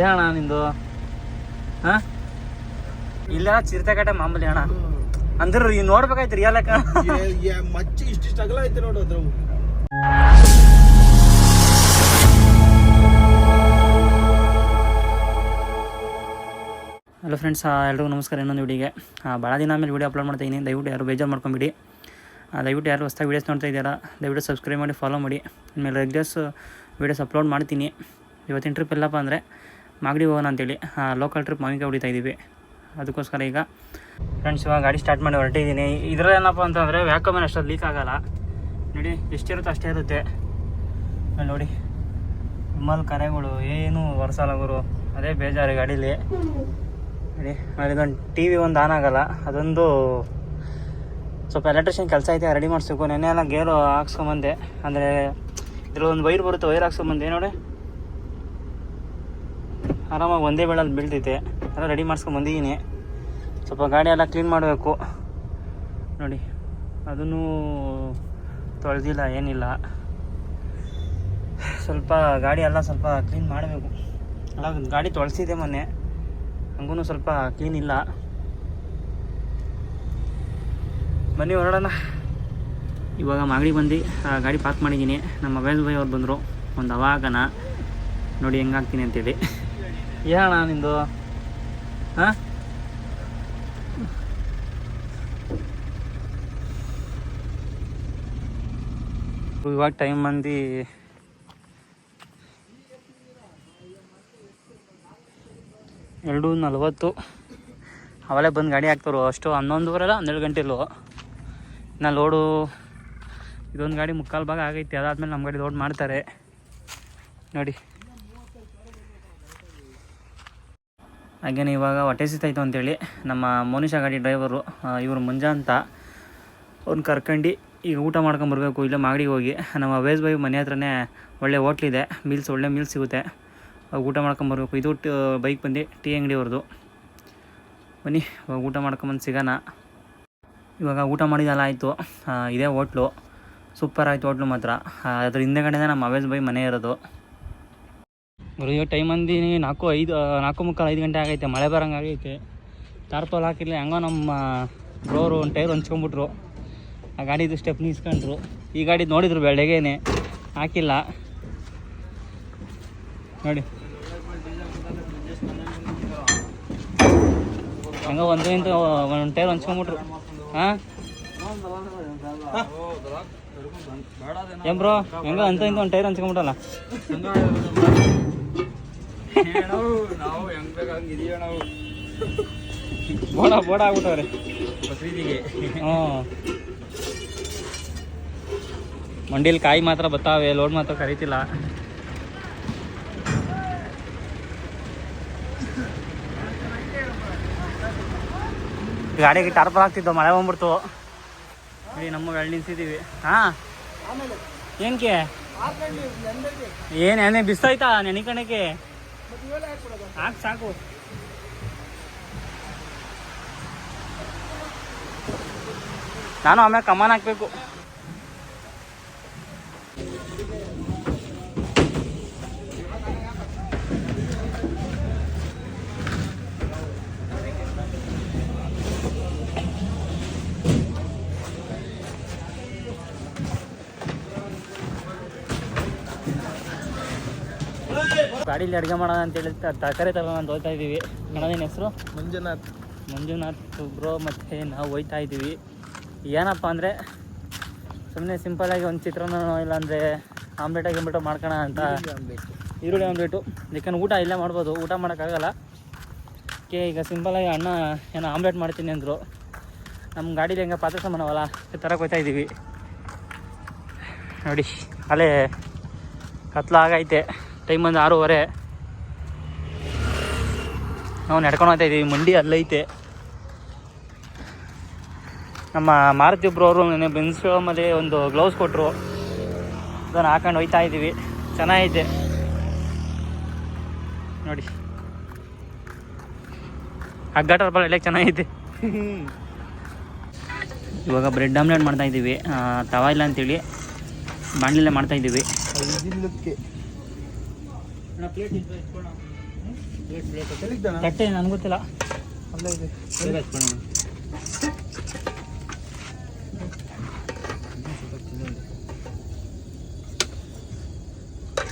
ಏನಣ್ಣ ನಿಂದು? ಹಾ? ಇಲ್ಲ ಚಿರತೆಕಟ್ಟೆ ಮಾಮೂಲಿ ಅಣ್ಣ? ಅಂದ್ರೆ ಈಗ ನೋಡ್ಬೇಕಾಯ್ತು ರಿಯಲ್ ಅಕ್ಕ ಮಚ್ಚಿ ಇಷ್ಟಿಷ್ಟು ಅಗಲ ಐತೆ ನೋಡು ಅದ್ರ ಹಲೋ ಫ್ರೆಂಡ್ಸ್ ಎಲ್ರಿಗೂ ನಮಸ್ಕಾರ. ಇನ್ನೊಂದು ವಿಡಿಯೋಗೆ ಭಾಳ ದಿನ ಆಮೇಲೆ ವೀಡಿಯೋ ಅಪ್ಲೋಡ್ ಮಾಡ್ತಾ ಇದ್ದೀನಿ ದಯವಿಟ್ಟು ಯಾರು ಬೇಜಾರು ಮಾಡ್ಕೊಂಬಿಡಿ. ದಯವಿಟ್ಟು ಯಾರು ಹೊಸ್ತಾಗಿ ವೀಡಿಯೋಸ್ ನೋಡ್ತಾ ಇದ್ದೀರಾ ದಯವಿಟ್ಟು ಸಬ್ಸ್ಕ್ರೈಬ್ ಮಾಡಿ ಫಾಲೋ ಮಾಡಿ. ಆಮೇಲೆ ರೆಗ್ಯುಲರ್ಸ್ ವೀಡಿಯೋಸ್ ಅಪ್ಲೋಡ್ ಮಾಡ್ತೀನಿ. ಇವತ್ತಿನ ಟ್ರಿಪ್ ಎಲ್ಲಪ್ಪ ಅಂದರೆ ಮಾಗಡಿ ಹೋಗೋಣ ಅಂತೇಳಿ ಲೋಕಲ್ ಟ್ರಿಪ್ ಮಾವಿಗೆ ಹೊಡಿತಾ ಇದ್ದೀವಿ. ಅದಕ್ಕೋಸ್ಕರ ಈಗ ಫ್ರೆಂಡ್ಸ್ ಇವಾಗ ಗಾಡಿ ಸ್ಟಾರ್ಟ್ ಮಾಡಿ ಹೊರಟಿದ್ದೀನಿ. ಇದರಲ್ಲಿ ಏನಪ್ಪ ಅಂತಂದರೆ ವ್ಯಾಕಮನ್ ಅಷ್ಟೊಂದು ಲೀಕ್ ಆಗೋಲ್ಲ. ನೋಡಿ, ಎಷ್ಟಿರುತ್ತೋ ಅಷ್ಟೇ ಇರುತ್ತೆ. ನೋಡಿ ಮಲ್ ಕರೆಗಳು ಏನು ವರ್ಷಲ್ಲ ಗುರು. ಅದೇ ಬೇಜಾರು ಗಾಡೀಲಿ. ನೋಡಿ ಇದೊಂದು ಟಿ ವಿ ಒಂದು ಆನ್ ಆಗೋಲ್ಲ. ಅದೊಂದು ಸ್ವಲ್ಪ ಎಲೆಕ್ಟ್ರಿಷಿಯನ್ ಕೆಲಸ ಐತೆ ರೆಡಿ ಮಾಡಿಸ್ಬೇಕು. ನೆನ್ನೆ ಎಲ್ಲ ಗೇರು ಹಾಕ್ಸ್ಕೊಂಬಂದೆ. ಅಂದರೆ ಇದ್ರಲ್ಲಿ ಒಂದು ವೈರ್ ಬರುತ್ತೆ ವೈರ್ ಹಾಕ್ಸ್ಕೊಂಬಂದೆ. ನೋಡಿ ಆರಾಮಾಗಿ ಒಂದೇ ಬೆಳಲ್ಲಿ ಬೀಳ್ತೈತೆ. ಎಲ್ಲ ರೆಡಿ ಮಾಡಿಸ್ಕೊಂಬಂದಿದ್ದೀನಿ ಸ್ವಲ್ಪ ಗಾಡಿ ಎಲ್ಲ ಕ್ಲೀನ್ ಮಾಡಬೇಕು. ನೋಡಿ, ಅದನ್ನು ತೊಳೆದಿಲ್ಲ, ಏನಿಲ್ಲ. ಸ್ವಲ್ಪ ಗಾಡಿ ಎಲ್ಲ ಸ್ವಲ್ಪ ಕ್ಲೀನ್ ಮಾಡಬೇಕು. ಅಲ್ಲ, ಗಾಡಿ ತೊಳೆಸಿದೆ ಮೊನ್ನೆ. ಹಂಗೂ ಸ್ವಲ್ಪ ಕ್ಲೀನ್ ಇಲ್ಲ. ಬನ್ನಿ ಹೊರಡೋಣ. ಇವಾಗ ಮಾಗಡಿ ಬಂದು ಗಾಡಿ ಪಾರ್ಕ್ ಮಾಡಿದ್ದೀನಿ. ನಮ್ಮ ಮೊಬೈಲ್ ಬೈ ಅವ್ರು ಬಂದರು. ಒಂದು ಅವಾಗನ. ನೋಡಿ, ಹೆಂಗಾಗ್ತೀನಿ ಅಂತೇಳಿ. ಏನಣ್ಣ ನಿಂದು? ಹಾಂ? ಇವಾಗ ಟೈಮ್ ಬಂದು ಎರಡು ನಲ್ವತ್ತು. ಅವಲೇ ಬಂದು ಗಾಡಿ ಹಾಕ್ತಾರೋ ಅಷ್ಟು ಹನ್ನೊಂದುವರೆಲ್ಲ ಹನ್ನೆರಡು ಗಂಟೆಲು ನಾ ಲೋಡು ಇದೊಂದು ಗಾಡಿ ಮುಕ್ಕಾಲು ಭಾಗ ಆಗೈತಿ. ಅದಾದ್ಮೇಲೆ ನಮ್ಮ ಗಾಡಿ ಲೋಡ್ ಮಾಡ್ತಾರೆ. ನೋಡಿ. ಹಾಗೇನೆ ಇವಾಗ ಹೊಟ್ಟೆ ಸಿತಾಯ್ತು ಅಂತೇಳಿ ನಮ್ಮ ಮೋನಿಷ ಗಾಡಿ ಡ್ರೈವರು ಇವರು ಮುಂಜಾ ಅಂತ ಅವ್ರನ್ನ ಕರ್ಕೊಂಡು ಈಗ ಊಟ ಮಾಡ್ಕೊಂಬರ್ಬೇಕು ಇಲ್ಲ ಮಾಗಡಿಗೆ ಹೋಗಿ. ನಮ್ಮ ವೇಸ್ ಬೈ ಮನೆ ಹತ್ರನೇ ಒಳ್ಳೆ ಹೋಟ್ಲಿದೆ ಮೀಲ್ಸ್, ಒಳ್ಳೆ ಮೀಲ್ಸ್ ಸಿಗುತ್ತೆ. ಊಟ ಮಾಡ್ಕೊಂಬರ್ಬೇಕು ಇದು ಬೈಕ್ ಬಂದು ಟೀ ಅಂಗಡಿ ಅವ್ರದ್ದು ಬನ್ನಿ, ಇವಾಗ ಊಟ ಮಾಡ್ಕೊಂಬಂದು ಸಿಗೋಣ. ಇವಾಗ ಊಟ ಮಾಡಿದೆಲ್ಲ ಆಯಿತು. ಇದೇ ಹೋಟ್ಲು. ಸೂಪರ್ ಆಯಿತು ಹೋಟ್ಲು ಮಾತ್ರ. ಅದ್ರ ಅದ್ರ ಹಿಂದೆಗಡೆನೇ ನಮ್ಮ ಅವೇಸ್ ಬೈ ಮನೆ ಇರೋದು. ಗುರು ಟೈಮ್ ಅಂದಿನಿ, ನಾಲ್ಕು ಐದು ನಾಲ್ಕು ಮುಕ್ಕಾಲು ಐದು ಗಂಟೆ ಆಗೈತೆ, ಮಳೆ ಬರಂಗೆ ಆಗೈತೆ. ಟಾರ್ಪಲ್ ಹಾಕಿರಲಿ, ಹೆಂಗೋ ನಮ್ಮ ಬ್ರೋರು ಒಂದು ಟೈರ್ ಹೊಂಚ್ಕೊಂಬಿಟ್ರು ಆ ಗಾಡಿದು ಸ್ಟೆಪ್ ಇಸ್ಕೊಂಡ್ರು ಈ ಗಾಡಿ ನೋಡಿದ್ರು ಬೆಳಗ್ಗೆನೆ ಹಾಕಿಲ್ಲ. ನೋಡಿ. ಹೆಂಗೋ ಒಂದು ಇಂತ ಒಂದು ಟೈರ್ ಹೊಂಚ್ಕೊಂಬಿಟ್ರು ಹಾಂ ಏನ್ ಬ್ರೋ ಹೆಂಗೋ ಅಂತ ಇಂತ ಒಂದು ಟೈರ್ ಹೊಂಚ್ಕೊಂಬಿಟ್ಟಲ್ಲ ನಾವು ಹೆಂಗ್ ಬೇಕಾಗಿ ಇದೀಯ ನಾವು. ಬೋಡ ಬೋಡ ಆಗ್ಬಿಟ್ಟವ್ರೆ. ಮಂಡಿಲಿ ಕಾಯಿ ಮಾತ್ರ ಬರ್ತಾವೆ ಲೋಡ್ ಮಾತ್ರ ಕರೀತಿಲ್ಲ. ಗಾಡಿಗೆ ಟಾರ್ಪಲ್ ಹಾಕ್ತಿದ್ದೋ ಮಳೆ ಬಂದ್ಬಿಡ್ತು. ನೋಡಿ ನಮ್ಮ ಗಾಡಿ ನಿಲ್ಸಿದ್ದೀವಿ ಹಾ? ಏನಕ್ಕೆ ಏನು ಏನೇ ಬಿಸ್ತಾಯ್ತಾ ನೆನಿಕಣಕ್ಕೆ ಸಾಕು ನಾನು ಆಮೇಲೆ ಕಮಾನ್ ಹಾಕ್ಬೇಕು ಗಾಡೀಲಿ ಅಡುಗೆ ಮಾಡೋಣ ಅಂತ ಹೇಳಿ ತರಕಾರಿ ತಗೋಣ ಅಂತ ಹೋಗ್ತಾ ಇದ್ದೀವಿ ಕನ್ನಡಿನ ಹೆಸರು? ಮಂಜುನಾಥ್. ಮಂಜುನಾಥ್ ಬ್ರೋ ಮತ್ತು ನಾವು ಹೋಯ್ತಾ ಇದ್ದೀವಿ ಏನಪ್ಪ ಅಂದರೆ ಸುಮ್ಮನೆ ಸಿಂಪಲಾಗಿ ಒಂದು ಚಿತ್ರಾನ್ನ ಇಲ್ಲಾಂದರೆ ಆಮ್ಲೆಟ್ ಗಿಮ್ಲೆಟೋ ಮಾಡ್ಕೋಣ ಅಂತ. ಈರುಳ್ಳಿ ಆಮ್ಲೆಟು ಯಾಕಂದ್ರೆ ಊಟ ಇಲ್ಲೇ ಮಾಡ್ಬೋದು. ಊಟ ಮಾಡೋಕ್ಕಾಗಲ್ಲ ಓಕೆ ಈಗ ಸಿಂಪಲಾಗಿ ಅಣ್ಣ ಏನೋ ಆಮ್ಲೆಟ್ ಮಾಡ್ತೀನಿ ಅಂದರು. ನಮ್ಮ ಗಾಡೀಲಿ ಹೆಂಗೆ ಪಾತ್ರೆ ಸಾಮಾನವಲ್ಲ ತರಕ್ಕೆ ಹೋಗ್ತಾ ಇದ್ದೀವಿ ನೋಡಿ ಅಲ್ಲೇ ಕತ್ಲ ಆಗೈತೆ ಟೈಮ್ ಒಂದು ಆರೂವರೆ. ನಾವು ನಡ್ಕೊಂಡು ಹೋಗ್ತಾ ಇದ್ದೀವಿ ಮಂಡಿ ಅಲ್ಲೈತೆ. ನಮ್ಮ ಮಾರುತಿ ಅವರು ಮೇಲೆ ಒಂದು ಗ್ಲೌಸ್ ಕೊಟ್ಟರು ಅದನ್ನು ಹಾಕೊಂಡು ಹೋಯ್ತಾ ಇದ್ದೀವಿ ಚೆನ್ನಾಗೈತೆ. ನೋಡಿ. ಹಗ್ಗ ಟರ್ಬಲ್ ಎಲ್ಲ ಚೆನ್ನಾಗೈತೆ. ಇವಾಗ ಬ್ರೆಡ್ ಆಮ್ಲೆಟ್ ಮಾಡ್ತಾ ಇದ್ದೀವಿ ತವ ಇಲ್ಲ ಅಂತೇಳಿ. ಬಾಣಲೆ ಮಾಡ್ತಾ ಇದ್ದೀವಿ ತಟ್ಟೆ ನನಗೆ ಗೊತ್ತಿಲ್ಲ. ಅಲ್ಲೇ ಇದೆ.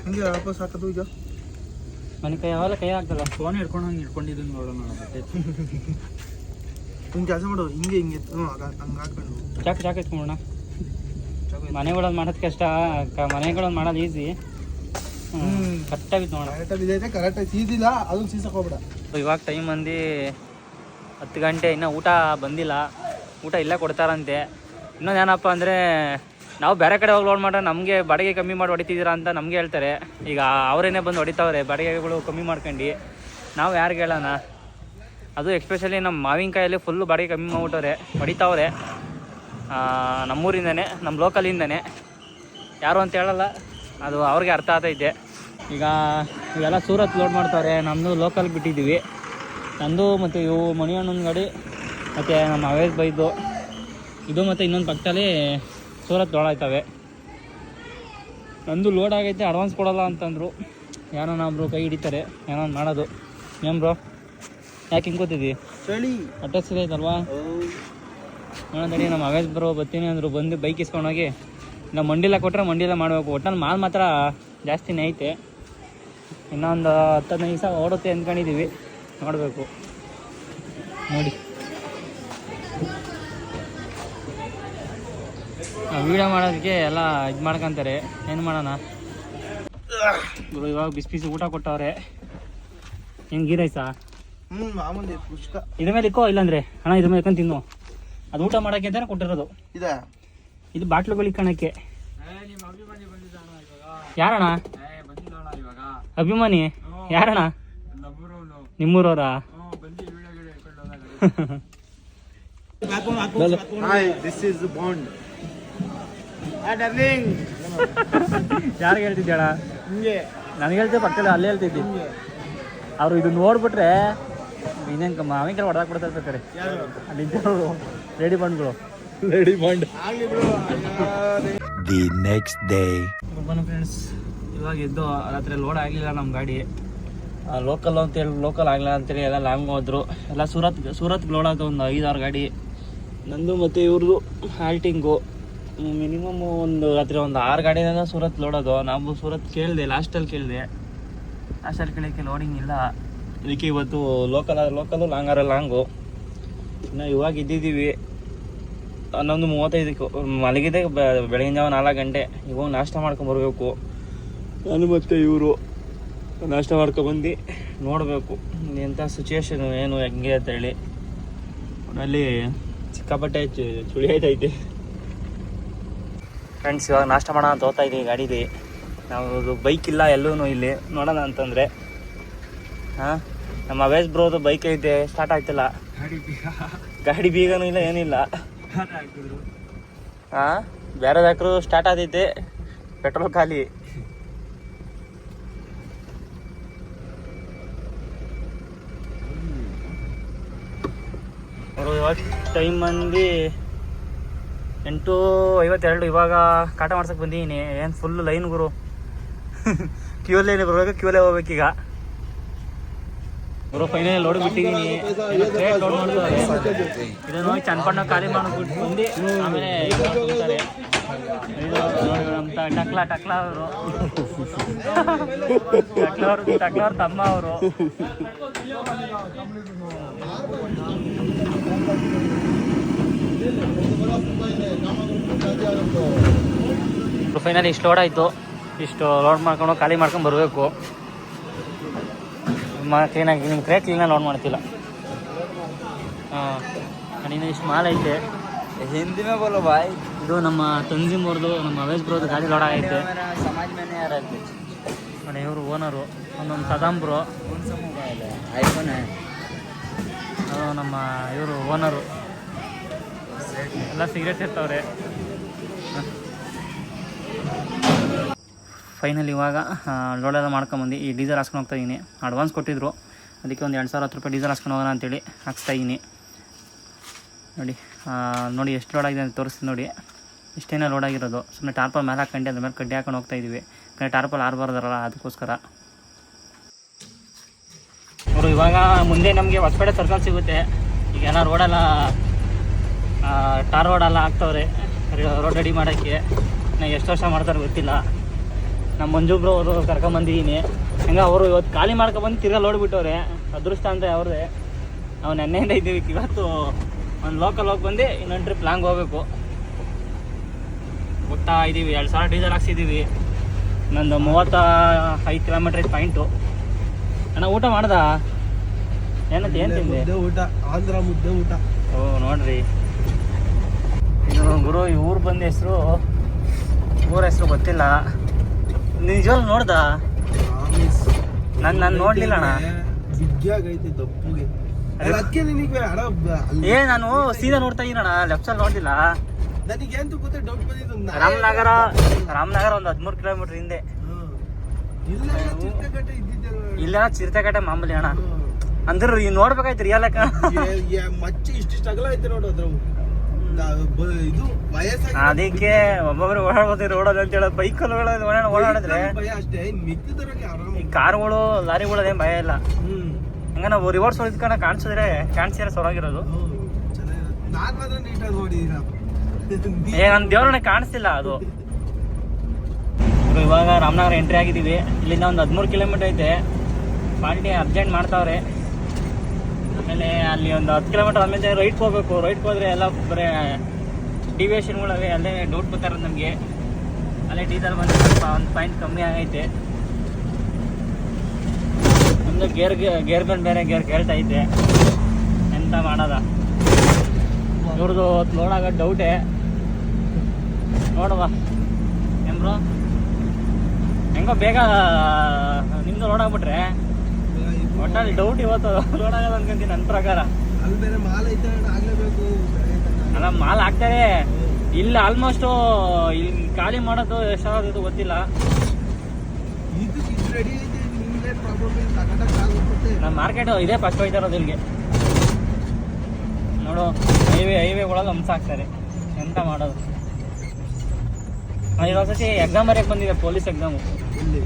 ಹಂಗೆ ವಾಪಸ್ ಹಾಕೋದು ಈಗ? ಮನೆ ಕೈ ಯಾವಾಗ ಕೈ ಆಗ್ತಲ್ಲ ಫೋನ್ ಹಿಡ್ಕೊಂಡು ಹಂಗೆ ಹಿಡ್ಕೊಂಡಿದ್ದೀನಿ ನೋಡೋಣ ಹಿಂಗೆ ಕೆಲಸ ಮಾಡು ಹಿಂಗೆ ಹಿಂಗೆ ಹ್ಞೂ ಹಂಗೆ ಹಾಕೊಂಡು ಚಾಕು ಚಾಕು ಎತ್ಕೊಂಬೋಣ ಮನೆಗಳನ್ನ ಮಾಡೋದು ಕಷ್ಟ. ಮನೆಗಳನ್ನ ಮಾಡೋದು ಈಸಿ. ಕರೆಕ್ಟಾಗಿ ನೋಡೋಣ ಕರೆಕ್ಟಾಗಿ ಬಿದ್ದೈತೆ ಕರೆಕ್ಟಾಗಿ ಸೀದಿಲ್ಲ ಅದನ್ನು ಸೀಸಕ್ಕೆ ಹೋಗ್ಬೇಡ. ಇವಾಗ ಟೈಮ್ ಬಂದು ಹತ್ತು ಗಂಟೆ ಇನ್ನೂ ಊಟ ಬಂದಿಲ್ಲ. ಊಟ ಇಲ್ಲೇ ಕೊಡ್ತಾರಂತೆ. ಇನ್ನೊಂದು ಏನಪ್ಪ ಅಂದರೆ ನಾವು ಬೇರೆ ಕಡೆ ಹೋಗಿ ಲೋಡ್ ಮಾಡ್ರೆ ನಮಗೆ ಬಾಡಿಗೆ ಕಮ್ಮಿ ಮಾಡಿ ಹೊಡಿತಿದ್ದೀರಾ ಅಂತ ನಮಗೆ ಹೇಳ್ತಾರೆ. ಈಗ ಅವರೇನೇ ಬಂದು ಹೊಡಿತಾವ್ರೆ ಬಾಡಿಗೆಗಳು ಕಮ್ಮಿ ಮಾಡ್ಕೊಂಡು. ನಾವು ಯಾರಿಗೆ ಹೇಳೋಣ? ಅದು ಎಕ್ಸ್ಪೆಷಲಿ ನಮ್ಮ ಮಾವಿನಕಾಯಲ್ಲಿ ಫುಲ್ಲು ಬಾಡಿಗೆ ಕಮ್ಮಿ ಮಾಡ್ಬಿಟ್ಟವ್ರೆ ಹೊಡಿತಾವ್ರೆ. ನಮ್ಮೂರಿಂದನೇ ನಮ್ಮ ಲೋಕಲಿಂದನೇ ಯಾರು ಅಂತ ಹೇಳಲ್ಲ ಅದು ಅವ್ರಿಗೆ ಅರ್ಥ ಆಗ್ತೈತೆ ಈಗ ಇವೆಲ್ಲ ಸೂರತ್ ಲೋಡ್ ಮಾಡ್ತಾರೆ ನಮ್ಮದು ಲೋಕಲ್ ಬಿಟ್ಟಿದ್ದೀವಿ. ನಂದು ಮತ್ತು ಇವು ಮಣಿಯಣ್ಣನ ಗಾಡಿ ಮತ್ತು ನಮ್ಮ ಅವೇಸ್ ಬೈದು. ಇದು ಮತ್ತು ಇನ್ನೊಂದು ಪಕ್ಕದಲ್ಲಿ ಸೂರತ್ ಲೋಡ್ ಆಯ್ತವೆ. ನಂದು ಲೋಡ್ ಆಗೈತೆ ಅಡ್ವಾನ್ಸ್ ಕೊಡಲ್ಲ ಅಂತಂದರು. ಯಾರೋ ಒಬ್ರು ಕೈ ಹಿಡಿತಾರೆ ಏನೋ ಮಾಡೋದು. ಏನ್ ಬ್ರೋ ಯಾಕೆ ಹಿಂಗೆ ಕೂತಿದ್ದಿ? ಚಳಿ. ಅಡ್ರೆಸ್ ಐತಲ್ವಾ? ನೋಡೋದಡಿ ನಮ್ಮ ಅವೇಸ್ ಬರೋ ಬರ್ತೀನಿ ಅಂದರು ಬಂದು ಬೈಕ್ ಇಸ್ಕೊಂಡೋಗಿ ನಮ್ಮ ಮಂಡಿಲ ಕೊಟ್ಟರೆ ಮಂಡಿಲ ಮಾಡಬೇಕು. ಒಟ್ಟಲ್ಲಿ ಮಾಲ್ ಮಾತ್ರ ಜಾಸ್ತಿನೇ ಐತೆ. ಇನ್ನೊಂದು ಹತ್ತು ಹದಿನೈದು ದಿವಸ ಓಡುತ್ತೆ ಅಂದ್ಕೊಂಡಿದ್ದೀವಿ. ನೋಡಬೇಕು. ನೋಡಿ. ವೀಡಿಯೋ ಮಾಡೋದಕ್ಕೆ ಎಲ್ಲ ಇದು ಮಾಡ್ಕೊಂತಾರೆ. ಏನು ಮಾಡೋಣ? ಗುರು ಇವಾಗ ಬಿಸಿ ಬಿಸಿ ಊಟ ಕೊಟ್ಟವ್ರೆ. ಏನು ಗೀ ರೈಸಾ? ಹ್ಞೂ ಮಾಮೂಲಿ ಪುಷ್ಕ. ಇದ್ರ ಮೇಲೆ ಇಕ್ಕೋ ಇಲ್ಲಾಂದ್ರೆ ಅಣ್ಣ ಇದ್ರ ಮೇಲೆ ಇಕ್ಕೊಂಡು ತಿನ್ನು. ಅದು ಊಟ ಮಾಡೋಕ್ಕೆ ಅಂತಾನೆ ಕೊಟ್ಟಿರೋದು. ಇದೆ? ಇದು ಬಾಟ್ಲುಗಳು ಇಕ್ಕಣಕ್ಕೆ ಯಾರಣ್ಣ? ಅಭಿಮಾನಿ? ಯಾರಣ್ಣ? ನಿಮ್ಮೂರವರಾ? Hi this is Bond darling ಯಾರಿಗೆ ಹೇಳ್ತಿದ್ದೆ ಹಿಂಗೆ ನನಗೆ ಹೇಳ್ತೀವಿ ಪಕ್ಕದಲ್ಲಿ ಅಲ್ಲೇ ಹೇಳ್ತಿದ್ದಿ. ಅವರು ಇದು ನೋಡ್ಬಿಟ್ರೆ ಇನ್ನೇನು ಮಾವಿನ ಹೊಡೆದಾಕ್ ಬಿಡ್ತಾ ಬೇಕಾರೆ ನಿಂತವರು ರೆಡಿ ಬಂಡ್ಗಳು. Ready ಬಂಡ್. The next day friends. ಇವಾಗ ಇದ್ದು ರಾತ್ರಿ ಲೋಡ್ ಆಗಲಿಲ್ಲ ನಮ್ಮ ಗಾಡಿ. ಲೋಕಲ್ ಅಂತೇಳಿ ಲೋಕಲ್ ಆಗಲಿಲ್ಲ ಅಂತೇಳಿ ಎಲ್ಲ ಲಾಂಗ್ ಹೋದ್ರು. ಎಲ್ಲ ಸೂರತ್ ಸೂರತ್ಗೆ ಲೋಡ್ ಆದ ಒಂದು ಐದಾರು ಗಾಡಿ. ನಂದು ಮತ್ತು ಇವ್ರದ್ದು ಹಾಲ್ಟಿಂಗು ಮಿನಿಮಮ್ ಒಂದು ರಾತ್ರಿ ಒಂದು ಆರು ಗಾಡಿನ ಸೂರತ್ ಲೋಡೋದು ನಾವು ಸೂರತ್ ಕೇಳಿದೆ ಲಾಸ್ಟಲ್ಲಿ ಕೇಳಿದೆ. ಲಾಸ್ಟಲ್ಲಿ ಕೇಳೋಕ್ಕೆ ಲೋಡಿಂಗ್ ಇಲ್ಲ. ಅದಕ್ಕೆ ಇವತ್ತು ಲೋಕಲ್ ಲೋಕಲು ಲಾಂಗಾರ ಲಾಂಗು ಇನ್ನು ಇವಾಗ ಇದ್ದಿದ್ದೀವಿ. ಹನ್ನೊಂದು ಮೂವತ್ತೈದಕ್ಕೆ ಮಲಗಿದೆ ಬೆಳಗಿನ ಜಾವ ನಾಲ್ಕು ಗಂಟೆ. ಇವಾಗ ನಾಷ್ಟ ಮಾಡ್ಕೊಂಬರ್ಬೇಕು ನಾನು ಮತ್ತೆ ಇವರು ನಾಷ್ಟ ಮಾಡ್ಕೊಬಂದು ನೋಡಬೇಕು ಎಂಥ ಸಿಚುವೇಶನ್ ಏನು ಹೆಂಗೆ ಅಂತ ಹೇಳಿ. ಅಲ್ಲಿ ಸಿಕ್ಕಾಪಟ್ಟೆ ಚುಳಿ ಆಯ್ತೈತೆ. ಫ್ರೆಂಡ್ಸ್ ಇವಾಗ ನಾಷ್ಟ ಮಾಡೋಣ ಅಂತ ಹೋಗ್ತಾ ಇದ್ದೀವಿ ಗಾಡೀಲಿ. ನಾವು ಬೈಕ್ ಇಲ್ಲ ಎಲ್ಲೂ ಇಲ್ಲಿ. ನೋಡೋಣ ಅಂತಂದರೆ. ಹಾಂ? ನಮ್ಮ ಅವೇಸ್ ಬ್ರೋದು ಬೈಕ್ ಐತೆ ಸ್ಟಾರ್ಟ್ ಆಗ್ತಿಲ್ಲ. ಗಾಡಿ ಗಾಡಿ ಬೀಗನೂ ಇಲ್ಲ ಏನಿಲ್ಲ. ಹಾಂ? ಬೇರೆ ಹಾಕ್ರು ಸ್ಟಾರ್ಟ್ ಆದೈತೆ. ಪೆಟ್ರೋಲ್ ಖಾಲಿ ಅವರು ಇವಾಗ ಟೈಮ್ ಬಂದು ಎಂಟು ಐವತ್ತೆರಡು ಇವಾಗ ಕಾಟ ಮಾಡ್ಸಕ್ಕೆ ಬಂದಿದ್ದೀನಿ ಏನು ಫುಲ್ ಲೈನ್ ಗುರು. ಕ್ಯೂಲೇ ಬರುವಾಗ ಕ್ಯೂಲೇ ಹೋಗ್ಬೇಕೀಗ. ಗುರು ಫೈನಲ್ ಲೋಡ್ ಬಿಟ್ಟಿದ್ದೀನಿ ಲೋಡ್ ಮಾಡ್ತಾರೆ ಇದನ್ನ ಹೋಗಿ ಚನ್ನಪಣ್ಣ ಖಾಲಿ ಮಾಡ್ಬಿಟ್ಟು ಬಂದು ಆಮೇಲೆ ಟಕ್ಲ ಟಕ್ಲ ಅವರು. ಟಕ್ಲ ಅವ್ರ ಟಕ್ಲ ಅವ್ರ ತಮ್ಮ ಅವರು. ಫೈನಲ್ ಇಷ್ಟು ಲೋಡ್ ಆಯಿತು. ಇಷ್ಟು ಲೋಡ್ ಮಾಡ್ಕೊಂಡು ಖಾಲಿ ಮಾಡ್ಕೊಂಡು ಬರಬೇಕು. ಕ್ಲೀನಾಗಿ ನಿಮ್ಮ ಕ್ರೇ ಕ್ಲೀನಾಗಿ ಲೋಡ್ ಮಾಡ್ತಿಲ್ಲ ಹಾಂ. ನೀನು ಇಷ್ಟು ಮಾಲ್ ಐತೆ. ಹಿಂದಿ ಮೇ ಬೋಲೋ ಬಾಯ್. ಇದು ನಮ್ಮ ತಂಜಿಮ್ ಅವ್ರದ್ದು ನಮ್ಮ ಅವೇಜ್ ಬ್ರೋದು ಗಾಡಿ ಲೋಡ್ ಆಗೈತೆ. ಸಮಾಜ ಇವರು ಓನರು ಒಂದೊಂದು ಕದಂಬ್ರು. ಐಫೋನ್. ನಮ್ಮ ಇವರು ಓನರು ಎಲ್ಲ ಸಿಗರೇಟ್ ಇರ್ತಾವ್ರೆ. ಫೈನಲ್ ಇವಾಗ ಲೋಡೆಲ್ಲ ಮಾಡ್ಕೊಂಬಂದು ಈ ಡೀಸೆಲ್ ಹಾಸ್ಕೊಂಡು ಹೋಗ್ತಾ ಇದ್ದೀನಿ ಅಡ್ವಾನ್ಸ್ ಕೊಟ್ಟಿದ್ರು. ಅದಕ್ಕೆ ಒಂದು ಎರಡು ಸಾವಿರ ಹತ್ತು ರೂಪಾಯಿ ಡೀಸೆಲ್ ಹಾಸ್ಕೊಂಡು ಹೋಗೋಣ ಅಂತೇಳಿ ಹಾಕ್ಸ್ತಾ ಇದ್ದೀನಿ ನೋಡಿ ನೋಡಿ ಎಷ್ಟು ಲೋಡ್ ಆಗಿದೆ ಅಂತ ತೋರಿಸ್ತೀನಿ ನೋಡಿ. ಇಷ್ಟೇನೇ ಲೋಡ್ ಆಗಿರೋದು. ಸುಮ್ಮನೆ ಟಾರ್ಪಲ್ ಮೇಲೆ ಹಾಕೊಂಡು ಅದ್ರ ಮೇಲೆ ಕಡ್ಡಿ ಹಾಕೊಂಡು ಹೋಗ್ತಾ ಇದ್ದೀವಿ ಯಾಕಂದರೆ ಟಾರ್ಪಲ್ ಆರಬಾರ್ದಾರಲ್ಲ ಅದಕ್ಕೋಸ್ಕರ. ಅವರು ಇವಾಗ ಮುಂದೆ ನಮಗೆ ಹೊಸಪೇಟೆ ಸರ್ಕಲ್ ಸಿಗುತ್ತೆ. ಈಗ ಈಗೆಲ್ಲ ರೋಡೆಲ್ಲ ಟಾರ್ ರೋಡೆಲ್ಲ ಹಾಕ್ತವ್ರೆ. ರೋಡ್ ರೆಡಿ ಮಾಡೋಕ್ಕೆ. ನಾ ಎಷ್ಟು ವರ್ಷ ಮಾಡ್ತಾರೆ ಗೊತ್ತಿಲ್ಲ. ನಮ್ಮ ಮಂಜುಬ್ರು ಅವರು ಕರ್ಕೊಂಬಂದಿದ್ದೀನಿ ಹಂಗೆ ಅವರು ಇವತ್ತು ಖಾಲಿ ಮಾಡ್ಕೊಬಂದು ತಿರ್ಗಾ ಲೋಡ್ ಬಿಟ್ಟವ್ರೆ. ಅದೃಷ್ಟ ಅಂತ ಅವ್ರದ್ದೇ ನಾವು ನೆನ್ನೆಯಿಂದ ಇದ್ದೀವಿ ಇವತ್ತು ಒಂದು ಲೋಕಲ್ ಹೋಗಿ ಬಂದು ಇನ್ನೊಂದು ಟ್ರಿಪ್ ಲಾಂಗ್ ಹೋಗ್ಬೇಕು. ಹೋಗ್ತಾ ಇದ್ದೀವಿ ಎರಡು ಸಾವಿರ ಡೀಸೆಲ್ ಹಾಕ್ಸಿದ್ದೀವಿ ಇನ್ನೊಂದು ಮೂವತ್ತ ಐದು ಕಿಲೋಮೀಟ್ರ್ ಪಾಯಿಂಟು ಅಣ್ಣ ಊಟ ಮಾಡ್ದ? ಏನಂತ ಏನು ತಿಂದೆ? ಊಟ. ಆಂಧ್ರ ಮುದ್ದೆ ಊಟ. ಓ ನೋಡ್ರಿ. ಗುರು ಈ ಊರು ಬಂದ ಹೆಸರು ಊರ ಹೆಸರು ಗೊತ್ತಿಲ್ಲ. ನಿಜವಾಗ್ಲೂ ನೋಡ್ದ? ನಾನು ನಾನು ನೋಡ್ಲಿಲ್ಲ ಅಣ್ಣ. ಏ ನಾನು ಸೀದಾ ನೋಡ್ತಾ ಇದ್ದೀನಣ್ಣ ಲೆಫ್ಟ್ ಸೈಡ್ ನೋಡ್ಲಿಲ್ಲ. ನನಗೆ ಅಂತ ಗೊತ್ತ ಡೌಟ್ ಬಂದಿದ್ದು ರಾಮನಗರ ರಾಮನಗರ ಒಂದು ಹದಿಮೂರು ಕಿಲೋಮೀಟರ್ ಹಿಂದೆ. ಇಲ್ಲ ಚಿರ್ತಕಟ್ಟೆ ಮಾಮೂಲಿ ಅಣ್ಣ. ಅಂದ್ರೆ ನೋಡ್ಬೇಕಾಯ್ತು ರಿಯಲ್ ಮಚ್ಚಿ ಇಷ್ಟಿಷ್ಟು ಅಗಲ ಐತೆ ನೋಡು ಅದ್ರ ಇದು ವಯಸ್ಸಾಗಿ ಅದಕ್ಕೆ ಒಬ್ಬೊಬ್ರು ಓಡಾಡ್ಬೋದು ರೋಡಲ್ಲಿ ಅಂತ ಹೇಳೋದು ಬೈಕಲ್ಲಿ ಓಡಾಡ ಓಡಾಡಿದ್ರೆ ಭಯ ಅಷ್ಟೇ ಲಾರಿಗಳು ಆರಾಮ ಈ ಕಾರುಗಳು ಲಾರಿಗಳದೇನು ಭಯ ಇಲ್ಲ. ಹ್ಮ್. ಹಂಗ ನಾವು ರಿವರ್ಸ್ ಹೊಡಿದ್ಕೊಂಡು ಕಾಣಿಸಿದ್ರೆ ಕಾಣಿಸಿದ್ರೆ ಸೊರಾಗಿರೋದು. ಹೌದು. ಚೆನ್ನಾಗಿರುತ್ತೆ. ಮಾತ್ರ ನೀಟಾಗಿ ನೋಡಿದೀರ ಏ ನನ್ನ ದೇವ್ರನ್ನ ಕಾಣಿಸ್ತಿಲ್ಲ ಅದು. ಇವಾಗ ರಾಮನಗರ ಎಂಟ್ರಿ ಆಗಿದ್ದೀವಿ. ಇಲ್ಲಿಂದ ಒಂದು ಹದಿಮೂರು ಕಿಲೋಮೀಟರ್ ಐತೆ. ಪಾರ್ಟಿ ಅರ್ಜೆಂಟ್ ಮಾಡ್ತಾವ್ರೆ. ಆಮೇಲೆ ಅಲ್ಲಿ ಒಂದು ಹತ್ತು ಕಿಲೋಮೀಟರ್ ಆಮೇಲೆ ರೈಟ್ ಹೋಗ್ಬೇಕು. ರೈಟ್ಗೆ ಹೋದ್ರೆ ಎಲ್ಲ ಬರೀ ಡಿವಿಯೇಷನ್ಗಳವೆ ಅಲ್ಲೇ ಡೌಟ್ ಬರ್ತಾರೆ ನಮಗೆ. ಅಲ್ಲೇ ಡೀಸೆಲ್ ಬಂದು ಸ್ವಲ್ಪ ಒಂದು ಪಾಯಿಂಟ್ ಕಮ್ಮಿ ಆಗೈತೆ. ಒಂದು ಗೇರ್ ಗೇರ್ ಬಂದು ಬೇರೆ ಗೇರ್ ಕೇಳ್ತಾ ಐತೆ ಎಂತ ಮಾಡೋದ? ಇವ್ರದ್ದು ಆಗೋದು ಡೌಟೇ ನೋಡುವ. ಬ್ರೋ ಹೆಂಗೋ ಬೇಗ ನಿಮ್ದು ಲೋಡ್ ಆಗ್ಬಿಟ್ರೆ. ಒಟ್ಟಲ್ಲಿ ಡೌಟ್ ಇವತ್ತು ಲೋಡ್ ಆಗಲ್ಲ ಅನ್ಕೊಂತೀನಿ ನನ್ನ ಪ್ರಕಾರ. ಅಲ್ಲಿ ಬೇರೆ ಮಾಲ್ ಐತೆ ಆಗ್ಲೇಬೇಕು ಅಲ್ಲ ಮಾಲ್ ಹಾಕ್ತಾರೆ. ಇಲ್ಲ ಆಲ್ಮೋಸ್ಟ್ ಇಲ್ಲಿ ಖಾಲಿ ಮಾಡೋದು ಎಷ್ಟಾಗುತ್ತೆ ಗೊತ್ತಿಲ್ಲ. ಇದು ಇದು ರೆಡಿ ಐತೆ ನಿಮ್ಗೆ ಪ್ರಾಬ್ಲಮ್ ಇಲ್ಲ ಸಕಟಾಗಿ ಆಗ್ಬಿಡುತ್ತೆ ನಮ್ಮ ಮಾರ್ಕೆಟ್ ಇದೇ ಫಸ್ಟ್ ಹೋಯ್ತಾ ಇರೋದು ಇಲ್ಲಿಗೆ. ನೋಡು ಹೈವೇ ಹೈವೇ ಒಳಗೆ ಹಂಸ ಹಾಕ್ತಾರೆ. ಎಂತ ಮಾಡೋದು? ಇವಾಗ ಸತಿ ಎಕ್ಸಾಮ್ ಬರೆಯಕ್ಕೆ ಬಂದಿದೆ ಪೊಲೀಸ್ ಎಕ್ಸಾಮು ಇಲ್ಲಿ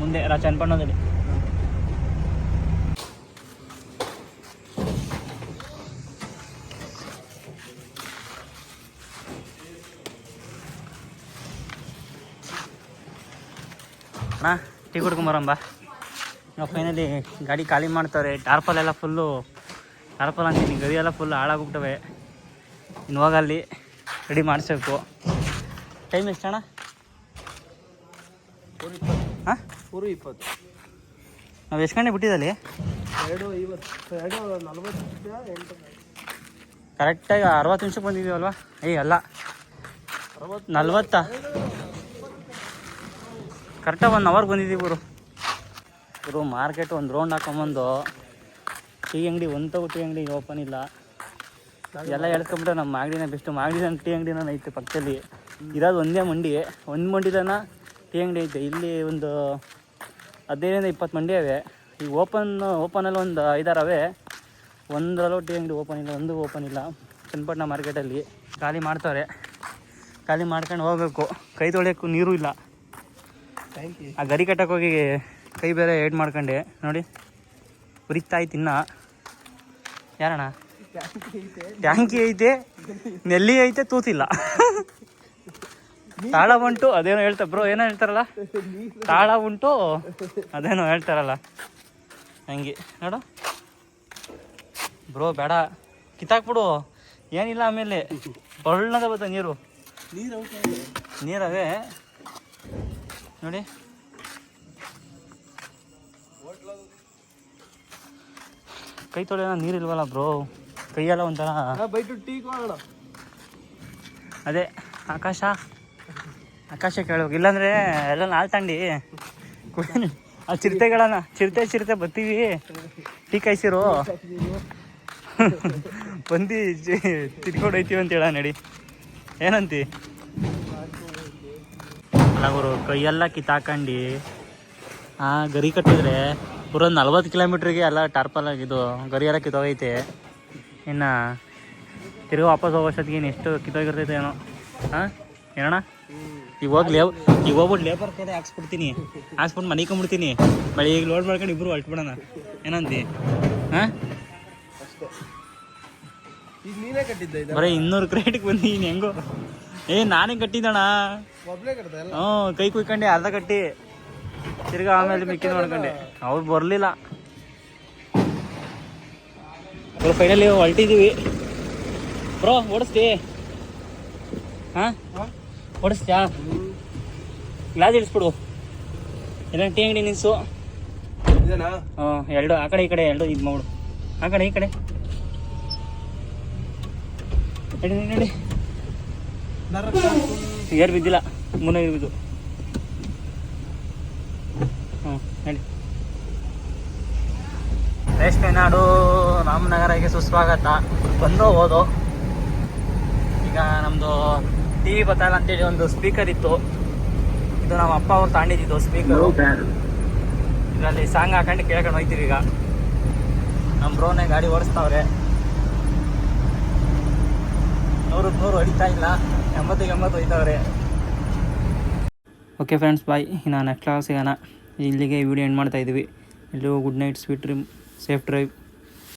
ಮುಂದೆ ರಾ ಚನ್ನಪಟ್ಟಣದಲ್ಲಿ. ಅಣ್ಣ ಟೀ ಕುಡ್ಕೊಂಬರಂಬ ನಾವು ಫೈನಲಿ ಗಾಡಿ ಖಾಲಿ ಮಾಡ್ತಾರೆ ಟಾರ್ಪಲ್ ಎಲ್ಲ ಫುಲ್ಲು ಟಾರ್ಪಲ್ ಅಂತೀನಿ ಗರಿ ಎಲ್ಲ ಫುಲ್ ಹಾಳಾಗ್ಬಿಟ್ಟವೆ. ಇನ್ನು ಹೋಗಲ್ಲಿ ರೆಡಿ ಮಾಡಿಸ್ಬೇಕು. ಟೈಮ್ ಎಷ್ಟು ಅಣ್ಣ? ಹಾಂ? ಪೂರು ಇಪ್ಪತ್ತು ನಾವು ಎಷ್ಟು ಗಂಟೆ ಬಿಟ್ಟಿದ್ದಲ್ಲಿ ಎರಡು ಎರಡು ಎಂಟು ಕರೆಕ್ಟಾಗಿ ಅರವತ್ತು ನಿಮಿಷಕ್ಕೆ ಬಂದಿದ್ದೀವಲ್ವಾ? ಏಯ್, ಅಲ್ಲ. ನಲ್ವತ್ತಾ? ಕರೆಕ್ಟಾಗಿ ಒನ್ ಅವರ್ ಬಂದಿದ್ದೀವಿ ಗುರು ಗುರು ಮಾರ್ಕೆಟ್ ಒಂದು ರೌಂಡ್ ಹಾಕೊಂಬಂದು ಟೀ ಅಂಗಡಿ, ಒಂದು ತಗೋ ಟೀ ಅಂಗಡಿ ಓಪನ್ ಇಲ್ಲ. ಎಲ್ಲ ಹೇಳ್ಕೊಂಬಿಟ್ರೆ ನಮ್ಮ ಮಾಗಡಿನ ಬೆಸ್ಟು ಮಾಗಡಿನ ಟೀ ಅಂಗಡಿನ ಐತೆ ಪಕ್ಕದಲ್ಲಿ. ಇರೋದು ಒಂದೇ ಮಂಡಿ, ಒಂದು ಮಂಡಿದನ ಟೀ ಅಂಗಡಿ ಐತೆ. ಇಲ್ಲಿ ಒಂದು ಹದಿನೈದರಿಂದ ಇಪ್ಪತ್ತು ಮಂಡಿ ಅವೆ ಈಗ ಓಪನ್ ಓಪನಲ್ಲಿ ಒಂದು ಐದಾರವೆ ಒಂದರಲ್ಲೂ ಟೀ ಅಂಗಡಿ ಓಪನ್ ಇಲ್ಲ, ಒಂದು ಓಪನ್ ಇಲ್ಲ. ಚನ್ನಪಟ್ಟಣ ಮಾರ್ಕೆಟಲ್ಲಿ ಖಾಲಿ ಮಾಡ್ತಾರೆ ಖಾಲಿ ಮಾಡ್ಕೊಂಡು ಹೋಗಬೇಕು. ಕೈ ತೊಳೆಯೋಕ್ಕೂ ನೀರು ಇಲ್ಲ. ಆ ಗರಿ ಕಟ್ಟಕ್ಕೆ ಹೋಗಿ ಕೈ ಬೇರೆ ಏಡ್ ಮಾಡ್ಕೊಂಡೆ. ನೋಡಿ. ಉರಿತಾಯ್ತು ಇನ್ನ. ಯಾರಣ್ಣ? ಟ್ಯಾಂಕಿ ಐತೆ. ನೆಲ್ಲಿ ಐತೆ ತೂತಿಲ್ಲ. ತಾಳ ಉಂಟು ಅದೇನೋ ಹೇಳ್ತಾ ಬ್ರೋ ಏನೋ ಹೇಳ್ತಾರಲ್ಲ? ತಾಳ ಉಂಟು ಅದೇನೋ ಹೇಳ್ತಾರಲ್ಲ. ಹಂಗೆ. ನೋಡು. ಬ್ರೋ ಬೇಡ. ಕಿತ್ತಾಕ್ಬಿಡು. ಏನಿಲ್ಲ ಆಮೇಲೆ. ಬಳ್ಳದ ಬತ್ತ ನೀರು. ನೀರು ನೀರವೇ. ನೋಡಿ. ಕೈ ತೊಳೆಯೋಣ ನೀರಿಲ್ವಲ್ಲ ಬ್ರೋ? ಕೈಯೆಲ್ಲ ಒಂಥರ ಅದೇ ಆಕಾಶ. ಆಕಾಶ ಕೇಳಬೇಕು ಇಲ್ಲಾಂದ್ರೆ ಎಲ್ಲ ನಾಲ್ ತಂಡಿ. ಆ ಚಿರತೆಗಳನ್ನ ಚಿರತೆ ಚಿರತೆ ಬರ್ತೀವಿ ಟೀ ಕಾಯ್ಸಿರು. ಬಂದು ತಿರ್ಕೊಂಡು ಹೋಯ್ತೀವಿ ಅಂತ ಹೇಳ ನಡಿ. ಏನಂತಿ? ಅವರು ಕೈಯೆಲ್ಲ ಕಿತ್ತಾಕಂಡು. ಆ, ಗರಿ ಕಟ್ಟಿದ್ರೆ ಪೂರ ನಲ್ವತ್ತು ಕಿಲೋಮೀಟ್ರಿಗೆ ಎಲ್ಲ ಟಾರ್ಪಲ್ ಆಗಿದ್ದು ಗರಿ ಎಲ್ಲ ಕಿತ್ತೋಗೈತೆ. ಇನ್ನು ತಿರುಗಿ ವಾಪಸ್ ಹೋಗೋಷ್ಟೊತ್ತಿಗೆ ಏನು ಎಷ್ಟು ಕಿತ್ತೋಗಿರ್ತೈತೆ ಏನೋ. ಹಾಂ ಏನಣ್ಣ? ಇವಾಗ ಈಗ ಹೋಗ್ಬಿಟ್ಟು ಲೇಬರ್ ಕಡೆ ಹಾಕ್ಸ್ಬಿಡ್ತೀನಿ. ಹಾಕ್ಸ್ಬಿಟ್ಟು ಮನೆ ಕೊಂಬಿಡ್ತೀನಿ ಮಳೆ ಈಗ ಲೋಡ್ ಮಾಡ್ಕೊಂಡು ಇಬ್ಬರು ಹೊಲ್ಟ್ಬಿಡೋಣ ಏನಂತಿ ಹಾಂ ನೀನೇ ಇದು ಬರೀ ಇನ್ನೂರು ಕ್ರೇಟಿಗೆ ಬಂದೀನಿ ಹೆಂಗೋ. ಏ, ನಾನೇ ಕಟ್ಟಿದ್ದಣ ಒಬ್ನೇ ಕಟ್ಟ ಎಲ್ಲ ಹ್ಞೂ ಕೈ ಕುಯ್ಕೊಂಡೆ ಅರ್ಧ ಕಟ್ಟಿ. ತಿರ್ಗಾ ಆಮೇಲೆ ಮಿಕ್ಕಿ ಮಾಡ್ಕೊಂಡೆ ಅವ್ರು ಬರಲಿಲ್ಲ. ಫೈನಲಿ ಹೊಲ್ಟಿದ್ದೀವಿ ಬ್ರೋ ಓಡಿಸ್ತಿ. ಹಾಂ? ಓಡಿಸ್ತ್ಯಾ? ಗ್ಲಾಸ್ ಇಳಿಸ್ಬಿಡು. ಇಲ್ಲ ಟೀ ಅಂಗಡಿ ನಿಲ್ಸು ಹ್ಞೂ ಎರಡು ಆ ಕಡೆ ಈ ಕಡೆ ಎರಡು ಇದು ಮಾಡು. ಆ ಕಡೆ ಈ ಕಡೆ. ನಡಿ, ನಡಿ ಏರ್ ಬಿದ್ದಿಲ್ಲ. ಮುನ್ನ ಇದು. ಹಾಂ ಹೇಳಿ ರೇಷ್ಮೆ ನಾಡು ರಾಮನಗರಕ್ಕೆ ಸುಸ್ವಾಗತ. ಬಂದು ಹೋದು. ಈಗ ನಮ್ಮದು ಟಿ ವಿ ಬತ್ತಲ್ಲ ಅಂತೇಳಿ ಒಂದು ಸ್ಪೀಕರ್ ಇತ್ತು. ಇದು ನಮ್ಮ ಅಪ್ಪ ಅವ್ರು ತಾಂಡಿದ್ದು ಸ್ಪೀಕರು ಇದರಲ್ಲಿ ಸಾಂಗ್ ಹಾಕೊಂಡು ಕೇಳ್ಕೊಂಡು ಹೋಗ್ತೀವಿ ಈಗ. ನಮ್ಮ ಬ್ರೋನೇ ಗಾಡಿ ಓಡಿಸ್ತಾವ್ರೆ. ನೂರಕ್ಕೆ ನೂರು ಹೊಡಿತಾ ಇಲ್ಲ. ಎಂಬತ್ತಿಗೆ ಎಂಬತ್ತು ಹೋಯ್ತಾವ್ರೆ. ಓಕೆ ಫ್ರೆಂಡ್ಸ್ ಬಾಯ್ ಇನ್ನು ನೆಕ್ಸ್ಟ್ ಕ್ಲಾಸ್ ಸಿಗೋಣ ಇಲ್ಲಿಗೆ ವಿಡಿಯೋ ಎಂಡ್ ಮಾಡ್ತಾ ಇದ್ದೀವಿ. ಎಲ್ಲೂ good night sweet dream safe drive